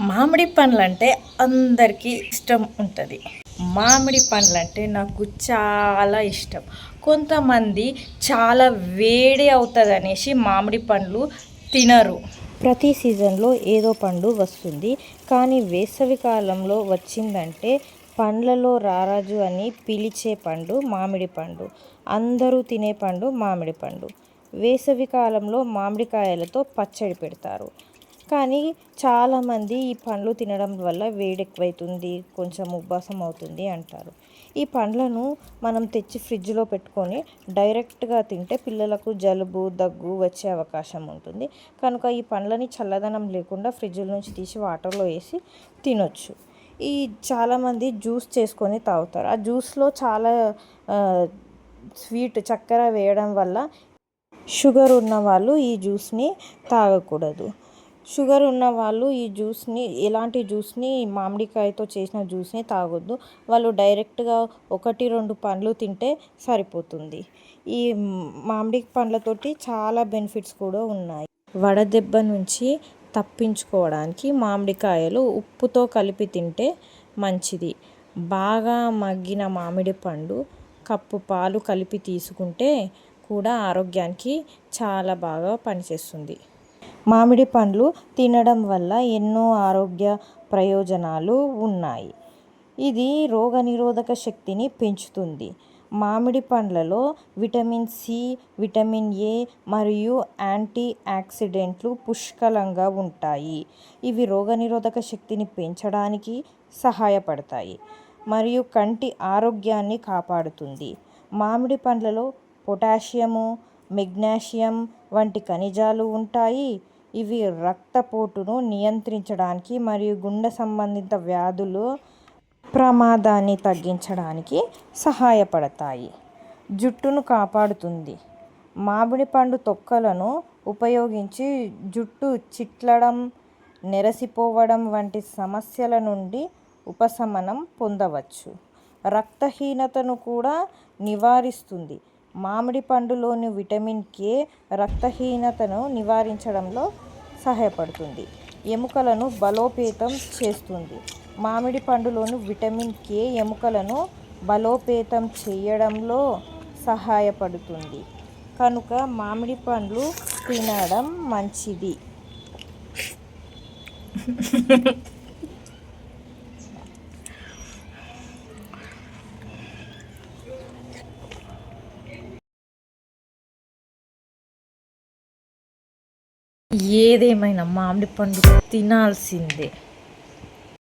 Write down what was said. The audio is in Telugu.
మామిడి పండ్లు అంటే అందరికీ ఇష్టం ఉంటుంది. మామిడి పండ్లు అంటే నాకు చాలా ఇష్టం. కొంతమంది చాలా వేడి అవుతుంది అనేసి మామిడి పండ్లు తినరు. ప్రతి సీజన్లో ఏదో పండు వస్తుంది. కానీ వేసవి కాలంలో వచ్చిందంటే పండ్లలో రారాజు అని పిలిచే పండు మామిడి పండు. అందరూ తినే పండు మామిడి పండు. వేసవి కాలంలో మామిడికాయలతో పచ్చడి పెడతారు. కానీ చాలామంది ఈ పండ్లు తినడం వల్ల వేడి ఎక్కువైతుంది కొంచెం ఉబ్బసం అవుతుంది అంటారు. ఈ పండ్లను మనం తెచ్చి ఫ్రిడ్జ్లో పెట్టుకొని డైరెక్ట్గా తింటే పిల్లలకు జలుబు దగ్గు వచ్చే అవకాశం ఉంటుంది. కనుక ఈ పండ్లని చల్లదనం లేకుండా ఫ్రిడ్జ్ నుంచి తీసి వాటర్లో వేసి తినొచ్చు. ఈ చాలామంది జ్యూస్ చేసుకొని తాగుతారు. ఆ జ్యూస్లో చాలా స్వీట్ చక్కెర వేయడం వల్ల షుగర్ ఉన్న వాళ్ళు ఈ జ్యూస్ని తాగకూడదు. షుగర్ ఉన్న వాళ్ళు ఈ జ్యూస్ని ఎలాంటి జ్యూస్ని మామిడికాయతో చేసిన జ్యూస్ని తాగొద్దు. వాళ్ళు డైరెక్ట్గా ఒకటి రెండు పండ్లు తింటే సరిపోతుంది. ఈ మామిడి పండ్లతోటి చాలా బెనిఫిట్స్ కూడా ఉన్నాయి. వడదెబ్బ నుంచి తప్పించుకోవడానికి మామిడికాయలు ఉప్పుతో కలిపి తింటే మంచిది. బాగా మగ్గిన మామిడి పండు కప్పు పాలు కలిపి తీసుకుంటే కూడా ఆరోగ్యానికి చాలా బాగా పనిచేస్తుంది. మామిడి పండ్లు తినడం వల్ల ఎన్నో ఆరోగ్య ప్రయోజనాలు ఉన్నాయి. ఇది రోగనిరోధక శక్తిని పెంచుతుంది. మామిడి పండ్లలో విటమిన్ సి విటమిన్ ఏ మరియు యాంటీ ఆక్సిడెంట్లు పుష్కలంగా ఉంటాయి. ఇవి రోగనిరోధక శక్తిని పెంచడానికి సహాయపడతాయి మరియు కంటి ఆరోగ్యాన్ని కాపాడుతుంది. మామిడి పండ్లలో పొటాషియము మెగ్నీషియం వంటి ఖనిజాలు ఉంటాయి. ఇవి రక్తపోటును నియంత్రించడానికి మరియు గుండె సంబంధిత వ్యాధులు ప్రమాదాన్ని తగ్గించడానికి సహాయపడతాయి. జుట్టును కాపాడుతుంది. మామిడి పండు తొక్కలను ఉపయోగించి జుట్టు చిట్లడం నెరసిపోవడం వంటి సమస్యల నుండి ఉపశమనం పొందవచ్చు. రక్తహీనతను కూడా నివారిస్తుంది. మామిడి పండులోని విటమిన్ కే రక్తహీనతను నివారించడంలో సహాయపడుతుంది. ఎముకలను బలోపేతం చేస్తుంది. మామిడి పండులోని విటమిన్ కే ఎముకలను బలోపేతం చేయడంలో సహాయపడుతుంది. కనుక మామిడి పండ్లు తినడం మంచిది. ఏదేమైనా మామిడి పండు తినాల్సిందే.